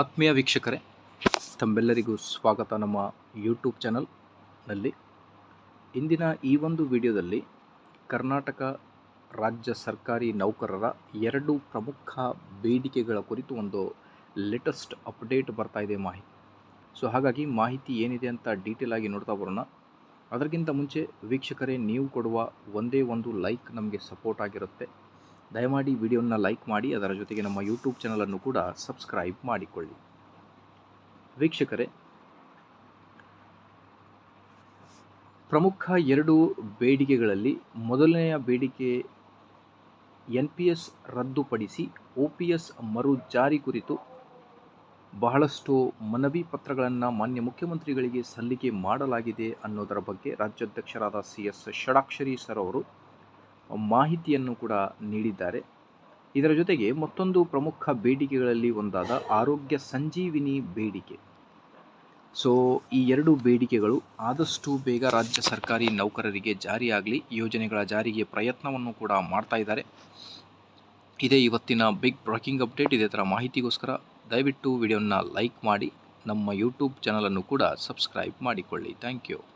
ಆತ್ಮೀಯ ವೀಕ್ಷಕರೇ, ತಮ್ಮೆಲ್ಲರಿಗೂ ಸ್ವಾಗತ ನಮ್ಮ ಯೂಟ್ಯೂಬ್ ಚಾನಲ್ನಲ್ಲಿ. ಇಂದಿನ ಈ ಒಂದು ವಿಡಿಯೋದಲ್ಲಿ ಕರ್ನಾಟಕ ರಾಜ್ಯ ಸರ್ಕಾರಿ ನೌಕರರ ಎರಡು ಪ್ರಮುಖ ಬೇಡಿಕೆಗಳ ಕುರಿತು ಒಂದು ಲೇಟೆಸ್ಟ್ ಅಪ್ಡೇಟ್ ಬರ್ತಾ ಇದೆ ಮಾಹಿತಿ. ಸೊ ಹಾಗಾಗಿ ಮಾಹಿತಿ ಏನಿದೆ ಅಂತ ಡೀಟೇಲ್ ಆಗಿ ನೋಡ್ತಾ ಬರೋಣ. ಅದಕ್ಕಿಂತ ಮುಂಚೆ ವೀಕ್ಷಕರೇ, ನೀವು ಕೊಡುವ ಒಂದೇ ಒಂದು ಲೈಕ್ ನಮಗೆ ಸಪೋರ್ಟ್ ಆಗಿರುತ್ತೆ. ದಯಮಾಡಿ ವಿಡಿಯೋನ ಲೈಕ್ ಮಾಡಿ, ಅದರ ಜೊತೆಗೆ ನಮ್ಮ ಯೂಟ್ಯೂಬ್ ಚಾನಲನ್ನು ಕೂಡ ಸಬ್ಸ್ಕ್ರೈಬ್ ಮಾಡಿಕೊಳ್ಳಿ. ವೀಕ್ಷಕರೇ, ಪ್ರಮುಖ ಎರಡು ಬೇಡಿಕೆಗಳಲ್ಲಿ ಮೊದಲನೆಯ ಬೇಡಿಕೆ ಎನ್ ಪಿ ಎಸ್ ರದ್ದುಪಡಿಸಿ ಒ ಪಿ ಎಸ್ ಮರು ಜಾರಿ ಕುರಿತು ಬಹಳಷ್ಟು ಮನವಿ ಪತ್ರಗಳನ್ನು ಮಾನ್ಯ ಮುಖ್ಯಮಂತ್ರಿಗಳಿಗೆ ಸಲ್ಲಿಕೆ ಮಾಡಲಾಗಿದೆ ಅನ್ನೋದರ ಬಗ್ಗೆ ರಾಜ್ಯಾಧ್ಯಕ್ಷರಾದ ಸಿ ಎಸ್ ಷಡಾಕ್ಷರಿ ಸರ್ ಅವರು ಮಾಹಿತಿಯನ್ನು ಕೂಡ ನೀಡಿದ್ದಾರೆ. ಇದರ ಜೊತೆಗೆ ಮತ್ತೊಂದು ಪ್ರಮುಖ ಬೇಡಿಕೆಗಳಲ್ಲಿ ಒಂದಾದ ಆರೋಗ್ಯ ಸಂಜೀವಿನಿ ಬೇಡಿಕೆ. ಸೊ, ಈ ಎರಡು ಬೇಡಿಕೆಗಳು ಆದಷ್ಟು ಬೇಗ ರಾಜ್ಯ ಸರ್ಕಾರಿ ನೌಕರರಿಗೆ ಜಾರಿಯಾಗಲಿ, ಯೋಜನೆಗಳ ಜಾರಿಗೆ ಪ್ರಯತ್ನವನ್ನು ಕೂಡ ಮಾಡ್ತಾ ಇದ್ದಾರೆ. ಇದೇ ಇವತ್ತಿನ ಬಿಗ್ ಬ್ರೇಕಿಂಗ್ ಅಪ್ಡೇಟ್ ಇದೇ ಥರ ಮಾಹಿತಿಗೋಸ್ಕರ ದಯವಿಟ್ಟು ವಿಡಿಯೋನ ಲೈಕ್ ಮಾಡಿ, ನಮ್ಮ ಯೂಟ್ಯೂಬ್ ಚಾನಲನ್ನು ಕೂಡ ಸಬ್ಸ್ಕ್ರೈಬ್ ಮಾಡಿಕೊಳ್ಳಿ. Thank you.